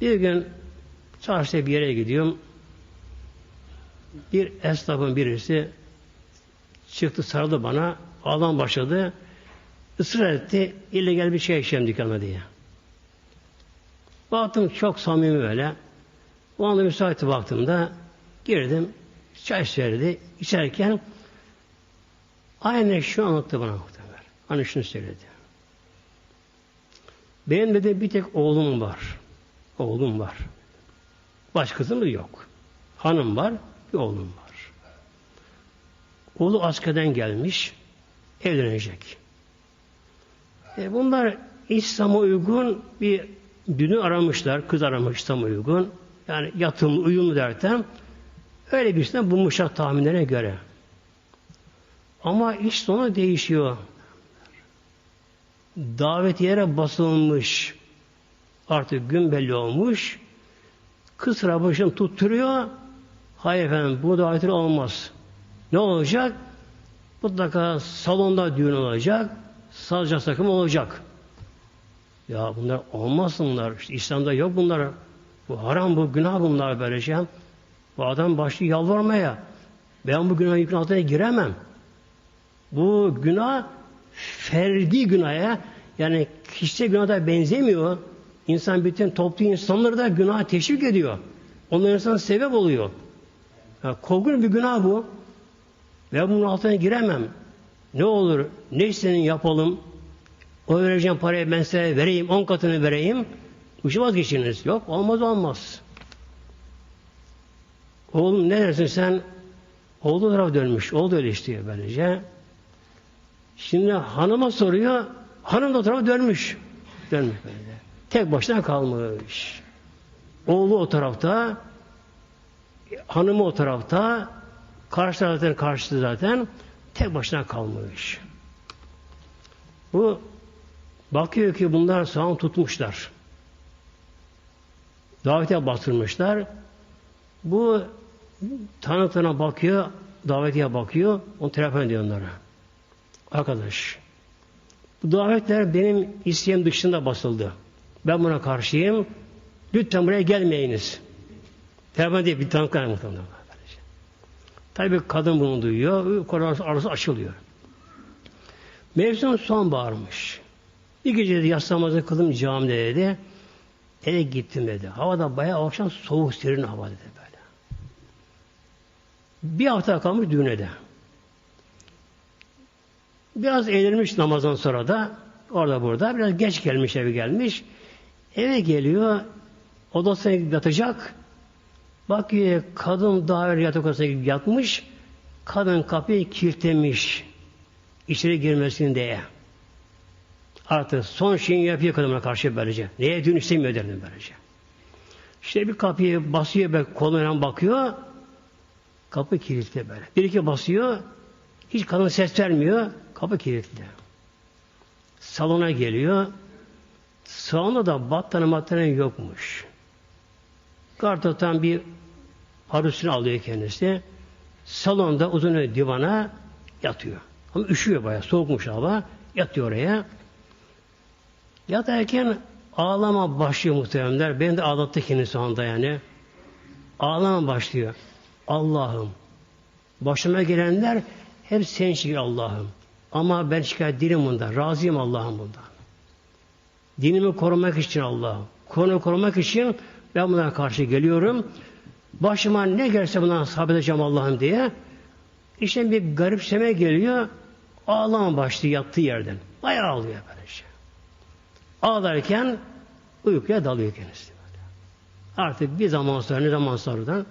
Bir gün çarşıda bir yere gidiyorum. Bir esnafın birisi çıktı sarıldı bana. Ağlam başladı. ısrar etti. illegal bir şey içeceğim dükkana diye. Baktım çok samimi böyle. O anda müsait baktığımda girdim. Çay söyledi. İçerken aynı şu anlattı bana muhtemelen. Hani şunu söyledi. Benim de bir tek oğlum var. Oğlum var. Başkasımız yok. Hanım var, bir oğlum var. Oğlu askerden gelmiş, evlenecek. E bunlar İslam'a uygun bir dünü aramışlar, kız aramış İslam'a uygun. Yani yatımlı, uyumlu derken öyle birisinden bulmuşlar tahminlere göre. Ama iş sonu değişiyor. Davetiyere basılmış. Artık gün belli olmuş. Kız sıra başını tutturuyor. Hayır efendim bu davetiye olmaz. Ne olacak? Mutlaka salonda düğün olacak. Salca sakım olacak. Ya bunlar olmaz bunlar. İşte İslam'da yok bunlar. Bu haram bu günah bunlar böyle şey. Bu adam başlıyor yalvarmaya. Ben bu günah yükün altına giremem. Bu günah ferdi günaha yani kişisel günaha da benzemiyor. İnsan bütün toplu insanları da günah teşvik ediyor. Onlar insan sebep oluyor. Yani korkunç bir günah bu. Ve bunun altına giremem. Ne olur, ne istenin yapalım. O vereceğim parayı ben size vereyim, on katını vereyim. Bu şey vazgeçiniz. Yok, olmaz olmaz. Oğlum ne dersin sen? Oğlu taraf dönmüş. Oldu öyle istiyor böylece. Şimdi hanıma soruyor. Hanım da o tarafa dönmüş. Dönmüş böyle. Tek başına kalmış. Oğlu o tarafta, hanımı o tarafta, karşı taraftan karşıtı zaten tek başına kalmış. Bu bakıyor ki bunlar sağım tutmuşlar. Davete bastırmışlar. Bu tanıtına bakıyor, davetiye bakıyor, onu telefon ediyor onlara. Arkadaş, bu davetler benim isteğim dışında basıldı. Ben buna karşıyım. Lütfen buraya gelmeyiniz. Telefon diye bir tanık muhtemelen. Tabi kadın bunu duyuyor. Kur'an arası açılıyor. Mevsim son bağırmış. Bir gece de yaslamazı kılım camide dedi. Eve gittim dedi. Havada bayağı akşam soğuk serin hava dedi böyle. Bir hafta kalmış düğüne de. Biraz eğlenmiş namazdan sonra da orada burada. Biraz geç gelmiş eve gelmiş. Eve geliyor. Odasına yatacak. Bakıyor kadın daha evvel yatak odasına yatmış. Kadın kapıyı kilitlemiş. İçeri girmesin diye. Artık son şeyini yapıyor kadına karşı böylece. Neye dün istemiyor derdim böylece. İşte bir kapıyı basıyor ve koluna bakıyor. Kapı kilitli böyle. Bir iki basıyor. Hiç kadın ses vermiyor. Kapı kilitli. Salona geliyor. Salonda da battaniye battaniye yokmuş. Kartotan bir parusunu alıyor kendisi. Salonda uzun divana yatıyor. Ama üşüyor bayağı. Soğukmuş hava. Yatıyor oraya. Yatarken ağlama başlıyor muhtemelenler. Beni de ağlattı kendisi anda yani. Ağlama başlıyor. Allah'ım. Başıma gelenler hep sen şikayet Allah'ım. Ama ben şikayet değilim bundan. Razıyım Allah'ım bundan. Dinimi korumak için Allah'ım. Konu korumak için ben buna karşı geliyorum. Başıma ne gelse bundan sabredeceğim Allah'ım diye. İşte bir garipseme geliyor. Ağlama başlıyor yattığı yerden. Bayağı ağlıyor böyle şey. Ağlarken uykuya dalıyor kendisi. Artık bir zaman sonra ne zaman sonradan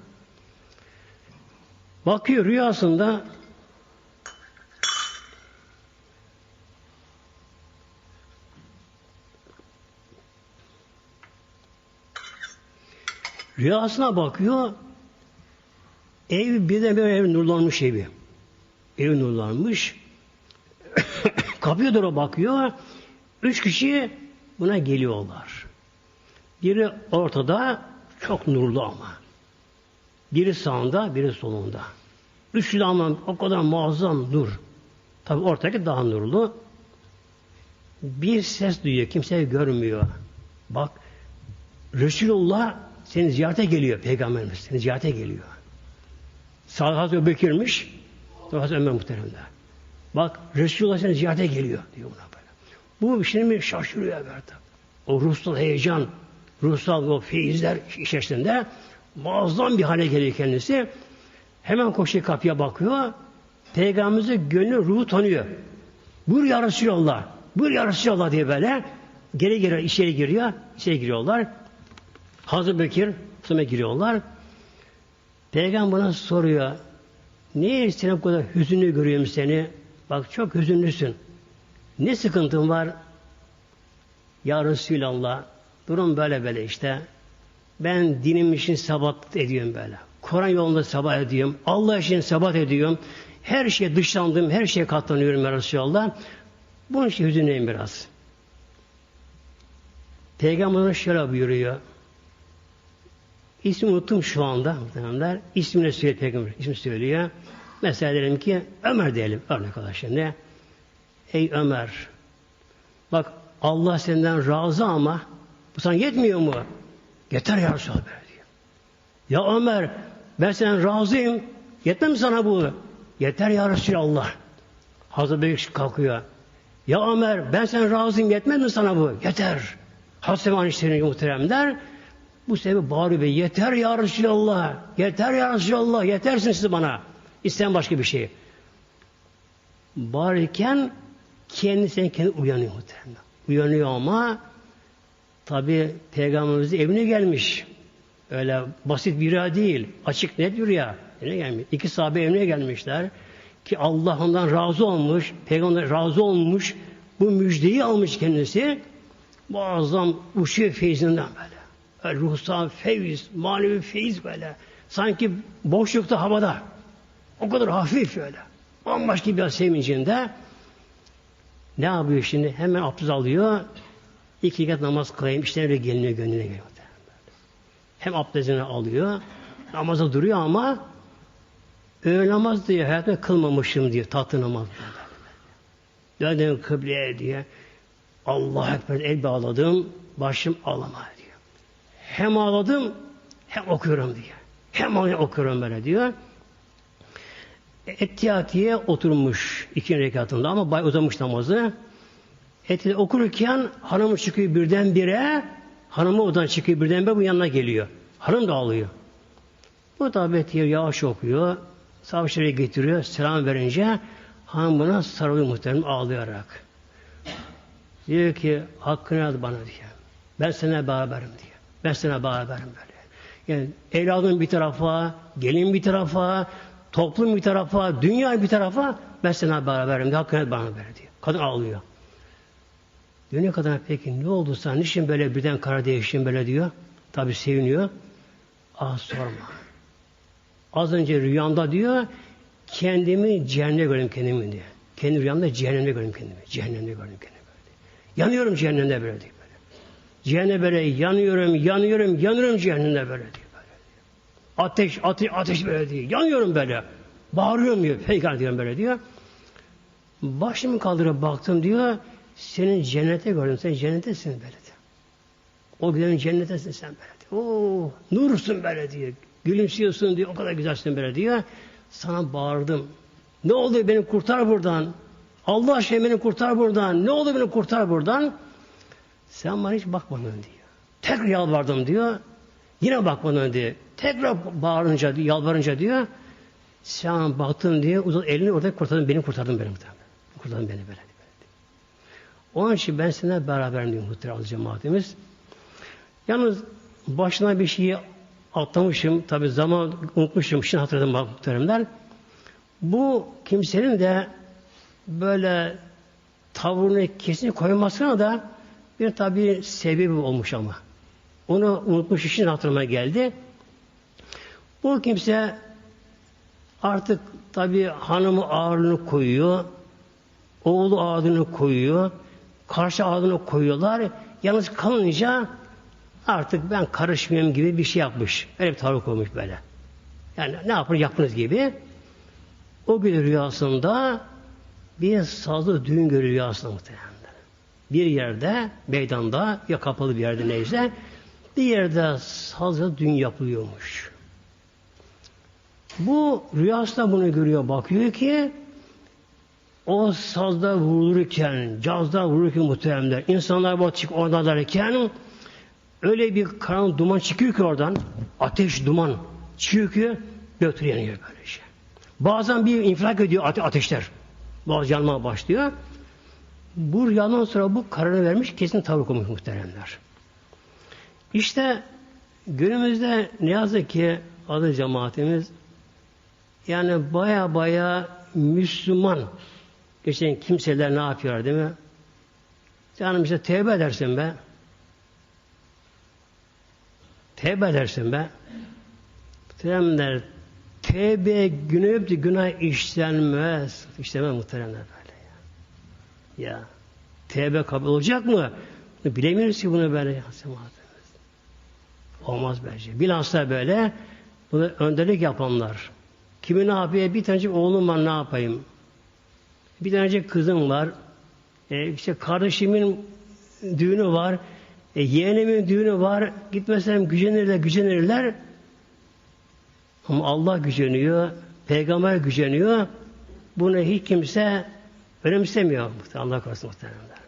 bakıyor rüyasında Rüyasına bakıyor. Ev bir ev nurlanmış evi. Ev nurlanmış. Kapıya doğru bakıyor. Üç kişi buna geliyorlar. Biri ortada çok nurlu ama. Biri sağında, biri solunda. Üçlü ama o kadar muazzam nur. Tabi ortadaki daha nurlu. Bir ses duyuyor. Kimse görmüyor. Bak Resulullah seni ziyarete geliyor Peygamberimiz. Seni ziyarete geliyor. Sağ Hazreti Bekir'miş. Hazreti Ömer muhteremler. Bak Resulullah seni ziyarete geliyor diyor buna böyle. Bu şimdi şaşırıyor böyle. O ruhsal heyecan, ruhsal o feyizler içerisinde muazzam bir hale geliyor kendisi. Hemen koşuyor kapıya bakıyor. Peygamberimizi gönlü ruhu tanıyor. Buyur ya Resulallah. Buyur ya Resulallah diye böyle geri geri içeri giriyor. İçeri giriyorlar. Hazreti Bekir sonra giriyorlar. Peygamber bana soruyor. Niye seni bu kadar hüzünlü görüyorum seni? Bak çok hüzünlüsün. Ne sıkıntın var? Ya Resulallah durum böyle böyle işte. Ben dinim için sabat ediyorum böyle. Kur'an yolunda sabat ediyorum. Allah için sabat ediyorum. Her şeye dışlandım, her şeye katlanıyorum ya Resulallah. Bunun için hüzünlüyüm biraz. Peygamber şöyle buyuruyor. İsmi unuttum şu anda muhtemelenler. İsmini söylüyor Peygamber. İsmi söylüyor. Mesela derim ki Ömer diyelim. Örnek olarak şimdi. Ey Ömer bak Allah senden razı ama bu sana yetmiyor mu? Yeter ya Resulallah diyor. Ya Ömer ben senden razıyım. Yetmem sana bu? Yeter ya Resulallah. Hazreti Bekir kalkıyor. Ya Ömer ben sen razıyım yetmez mi sana bu? Yeter. Hazreti Anişler'in muhteremler bu sebebi bağırıyor ve yeter ya Resulallah. Yeter ya Resulallah. Yetersin siz bana. İsteyen başka bir şey. Bağırırken kendisi kendi uyanıyor muhtemelen. Uyanıyor ama tabi Peygamberimiz evine gelmiş. Öyle basit bir rüya değil. Açık net bir rüya. Evine gelmiş. İki sahabe evine gelmişler. Ki Allah ondan razı olmuş. Peygamber razı olmuş. Bu müjdeyi almış kendisi. Muazzam uçuyor feyzinden böyle. Böyle ruhsal feyiz, manevi feyiz böyle. Sanki boşlukta havada. O kadar hafif öyle. Bambaşka bir sevincinde. Ne yapıyor şimdi? Hemen abdest alıyor. İki rekat namaz kılayım. İşte öyle geliniyor gönlüne geliyor. Hem abdestini alıyor. Namaza duruyor ama öğle namaz diye hayatımda kılmamışım diyor. Tatlı namaz. Döndüm kıbleye diye. Allah Ekber el bağladım. Başım ağlama diyor. Hem ağladım hem okuyorum diyor. Hem okuyorum böyle diyor. Ettiyatiye oturmuş iki rekatında ama bay uzamış namazı. Eti okurken hanımı çıkıyor birdenbire hanımı odan çıkıyor birdenbire bu yanına geliyor. Hanım da ağlıyor. Bu da Etiye yavaş okuyor. Savaşları getiriyor. Selam verince hanım buna sarılıyor muhtemelen ağlayarak. Diyor ki hakkını al bana diyor. Ben sana beraberim diyor. Ben sana beraberim böyle. Yani evladım bir tarafa, gelin bir tarafa, toplum bir tarafa, dünya bir tarafa sana beraberim diyor. Hakkını bana ver diyor. Kadın ağlıyor. Diyor ne kadar peki ne oldu sana? Niçin böyle birden kara değiştin böyle diyor. Tabi seviniyor. Ah sorma. Az önce rüyamda diyor kendimi cehennemde gördüm kendimi diyor. Kendi rüyamda cehennemde gördüm kendimi. Cehennemde gördüm kendimi. Yanıyorum cehennemde böyle diyor. Cehennemde böyle yanıyorum, yanıyorum, yanıyorum cehennemde böyle diyor. Böyle. Ateş, ateş, ateş böyle diyor. Yanıyorum böyle. Bağırıyorum diyor. Peygamber diyor böyle diyor. Başımı kaldırıp baktım diyor. Senin cennete gördüm. Sen cennettesin böyle diyor. O güzel cennettesin sen böyle diyor. Oo, nursun böyle diyor. Gülümsüyorsun diyor. O kadar güzelsin böyle diyor. Sana bağırdım. Ne oldu beni kurtar buradan. Allah aşkına beni kurtar buradan. Ne oldu beni kurtar buradan? Sen bana hiç bakmadın diyor. Tekrar yalvardım diyor. Yine bakmadın diyor. Tekrar bağırınca, yalvarınca diyor. Sen baktın diye uzat elini orada kurtardın, beni kurtardın beni. Kurtardın beni böyle. Onun için ben seninle beraberim diyor muhtemelen cemaatimiz. Yalnız başına bir şeyi atlamışım. Tabi zaman unutmuşum. Şimdi hatırladım muhteremler. Bu kimsenin de böyle tavrını kesin koymasına da bir tabi sebebi olmuş ama. Onu unutmuş için hatırıma geldi. Bu kimse artık tabi hanımı ağırlığını koyuyor, oğlu ağırlığını koyuyor, karşı ağırlığını koyuyorlar. Yalnız kalınca artık ben karışmıyorum gibi bir şey yapmış. Öyle bir tavır koymuş böyle. Yani ne yapın yapınız gibi. O gün rüyasında bir sazlı düğün görüyor aslında muhtemelen. Bir yerde, meydanda ya kapalı bir yerde neyse bir yerde sazda düğün yapılıyormuş. Bu rüyasında bunu görüyor, bakıyor ki o sazda vurulurken, cazda vurulurken muhteremler, insanlar bu çık oradalarken öyle bir karanlık duman çıkıyor ki oradan, ateş duman çıkıyor ki götür yanıyor böylece. Bazen bir infilak ediyor ate ateşler. Bazı yanmaya başlıyor. Bu rüyadan sonra bu kararı vermiş, kesin tavır koymuş muhteremler. İşte günümüzde ne yazık ki adı cemaatimiz yani baya baya Müslüman geçen kimseler ne yapıyor değil mi? Canım işte tevbe edersin be. Tevbe edersin be. Muhteremler tevbe günü günah işlenmez. İşlemez muhteremler ya. Tevbe kabul olacak mı? Bilemiyoruz ki bunu böyle. Olmaz bence. Bilhassa böyle bunu önderlik yapanlar. Kimi ne yapıyor? Bir tanecik oğlum var ne yapayım? Bir tanecik kızım var. E, işte kardeşimin düğünü var. E, yeğenimin düğünü var. Gitmesem gücenirler, gücenirler. Ama Allah güceniyor. Peygamber güceniyor. Bunu hiç kimse önemsemiyor. Allah korusun muhtemelen.